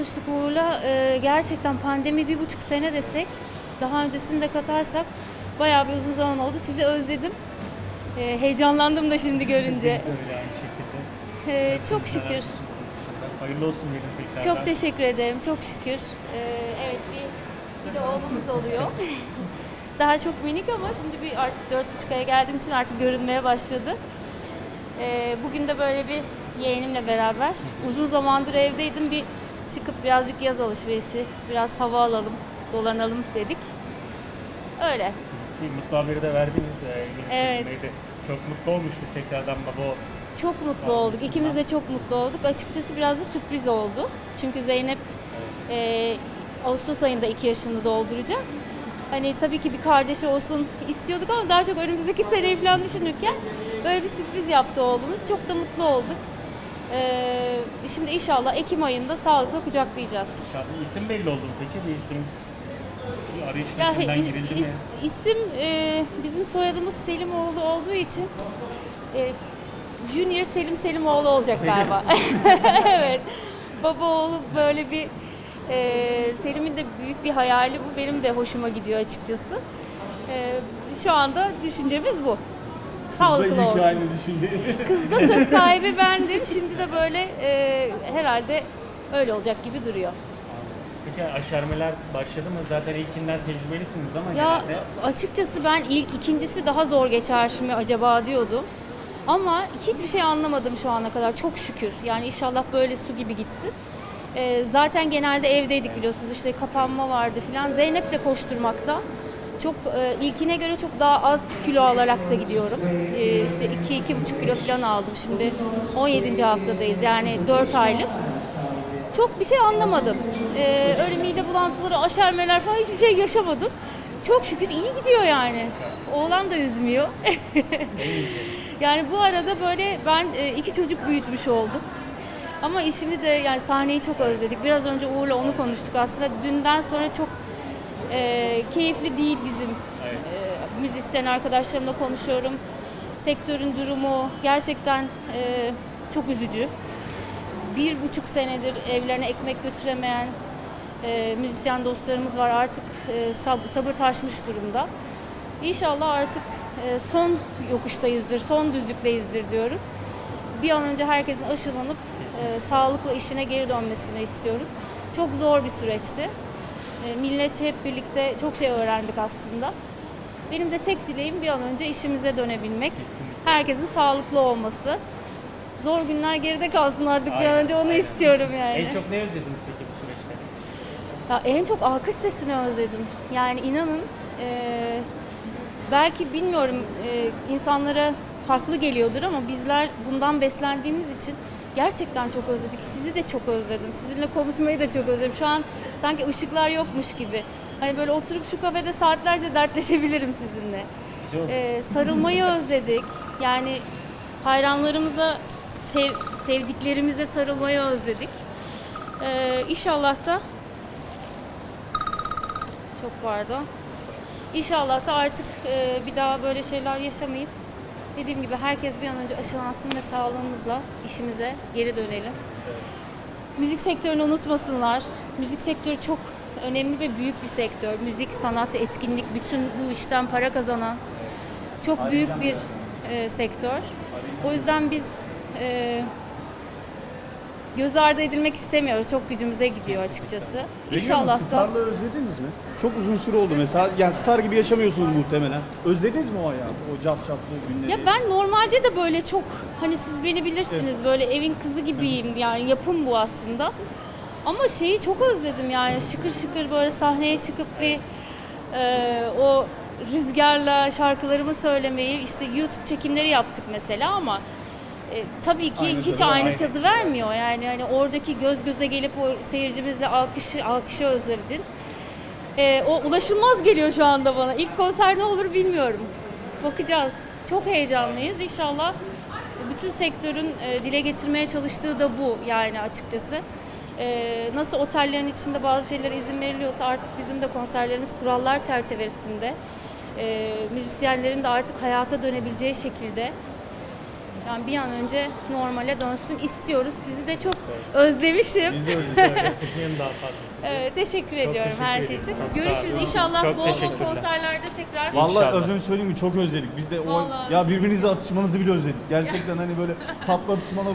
konuştuk Uğur'la. Ee, gerçekten pandemi bir buçuk sene desek, daha öncesini de katarsak bayağı bir uzun zaman oldu. Sizi özledim. Ee, heyecanlandım da şimdi görünce. Ee, çok şükür. Hayırlı olsun diyelim tekrardan. Çok teşekkür ederim. Çok şükür. Ee, evet bir, bir de oğlumuz oluyor. Daha çok minik ama şimdi bir artık dört buçuk aya geldiğim için artık görünmeye başladı. Ee, bugün de böyle bir yeğenimle beraber uzun zamandır evdeydim. Bir çıkıp birazcık yaz alışverişi, biraz hava alalım, dolanalım dedik. Öyle. Bir mutlu haberi de verdiniz. Yeni Evet. çekimdeydi. Çok mutlu olmuştuk tekrardan baba. Çok mutlu olduk. İkimiz de çok mutlu olduk. Açıkçası biraz da sürpriz oldu. Çünkü Zeynep e, Ağustos ayında 2 yaşını dolduracak. Hani tabii ki bir kardeşi olsun istiyorduk ama daha çok önümüzdeki seneyi falan düşünürken böyle bir sürpriz yaptı oğlumuz. Çok da mutlu olduk. Ee, şimdi inşallah Ekim ayında sağlıkla kucaklayacağız. İnşallah isim belli oldu mu peki? Bir isim arayışın Ya içinden is- girildi mi? is- isim e, bizim soyadımız Selimoğlu olduğu için e, Junior Selim Selimoğlu olacak galiba. evet. Baba oğlu böyle bir e, Selim'in de büyük bir hayali bu. Benim de hoşuma gidiyor açıkçası. E, şu anda düşüncemiz bu. Sağlıklı olsun. Kız da söz sahibi bendim. Şimdi de böyle e, herhalde öyle olacak gibi duruyor. Peki aşermeler başladı mı? Zaten ilkinden tecrübelisiniz ama Ya genelde açıkçası ben ilk ikincisi daha zor geçer mi acaba diyordum. Ama hiçbir şey anlamadım şu ana kadar çok şükür. Yani inşallah böyle su gibi gitsin. Ee, zaten genelde evdeydik biliyorsunuz işte kapanma vardı filan. Zeynep'le koşturmakta çok e, ilkine göre çok daha az kilo alarak da gidiyorum. Ee, işte 2-2,5 kilo falan aldım. Şimdi 17. haftadayız yani 4 aylık. Çok bir şey anlamadım. Ee, öyle mide bulantıları, aşermeler falan hiçbir şey yaşamadım. Çok şükür iyi gidiyor yani. Oğlan da üzmüyor. yani bu arada böyle ben e, iki çocuk büyütmüş oldum. Ama işimi de yani sahneyi çok özledik. Biraz önce Uğur'la onu konuştuk aslında. Dünden sonra çok e, keyifli değil bizim Evet. e, müzisyen arkadaşlarımla konuşuyorum. Sektörün durumu gerçekten e, çok üzücü bir buçuk senedir evlerine ekmek götüremeyen e, müzisyen dostlarımız var. Artık e, sab- sabır taşmış durumda. İnşallah artık e, son yokuştayızdır, son düzlükteyizdir diyoruz. Bir an önce herkesin aşılanıp e, sağlıklı işine geri dönmesini istiyoruz. Çok zor bir süreçti. E, milletçe hep birlikte çok şey öğrendik aslında. Benim de tek dileğim bir an önce işimize dönebilmek. Herkesin sağlıklı olması. Zor günler geride kalsın artık bir an Aynen, önce onu aynen. istiyorum yani. en çok ne özlediniz peki bu süreçte? Ya en çok alkış sesini özledim. Yani inanın eee, belki bilmiyorum eee, insanlara farklı geliyordur ama bizler bundan beslendiğimiz için gerçekten çok özledik. Sizi de çok özledim. Sizinle konuşmayı da çok özledim. Şu an sanki ışıklar yokmuş gibi. Hani böyle oturup şu kafede saatlerce dertleşebilirim sizinle. Ee, sarılmayı özledik. Yani hayranlarımıza, sev, sevdiklerimize sarılmayı özledik. Ee, inşallah da çok pardon. İnşallah da artık e, bir daha böyle şeyler yaşamayıp dediğim gibi herkes bir an önce aşılansın ve sağlığımızla işimize geri dönelim. Müzik sektörünü unutmasınlar. Müzik sektörü çok önemli ve büyük bir sektör. Müzik, sanat, etkinlik, bütün bu işten para kazanan çok büyük bir e, sektör. O yüzden biz e, göz ardı edilmek istemiyoruz. Çok gücümüze gidiyor açıkçası. İnşallah da. Star'la özlediniz mi? Çok uzun süre oldu mesela. Yani Star gibi yaşamıyorsunuz muhtemelen. Özlediniz mi o hayatı? O cap caplı günleri? Ya ben normalde de böyle çok hani siz beni bilirsiniz böyle evin kızı gibiyim yani yapım bu aslında. Ama şeyi çok özledim yani şıkır şıkır böyle sahneye çıkıp bir e, o rüzgarla şarkılarımı söylemeyi işte YouTube çekimleri yaptık mesela ama e, tabii ki Aynı hiç tadı aynı tadı vermiyor yani hani oradaki göz göze gelip o seyircimizle alkışı alkışı özledin. E, o ulaşılmaz geliyor şu anda bana. İlk konser ne olur bilmiyorum. Bakacağız. Çok heyecanlıyız. İnşallah bütün sektörün e, dile getirmeye çalıştığı da bu yani açıkçası. E, nasıl otellerin içinde bazı şeylere izin veriliyorsa artık bizim de konserlerimiz kurallar çerçevesinde e, müzisyenlerin de artık hayata dönebileceği şekilde Yani bir an önce normale dönsün istiyoruz. Sizi de çok özlemişim. Biz de daha fazla. Evet, teşekkür ediyorum teşekkür her şey ederim. için. Çok sağ Görüşürüz olun. inşallah Çok bol bol teşekkürler. konserlerde tekrar. Vallahi İnşallah. az önce söyleyeyim mi çok özledik. Biz de o Vallahi ya birbirinize atışmanızı bile özledik. Gerçekten hani böyle tatlı atışmalar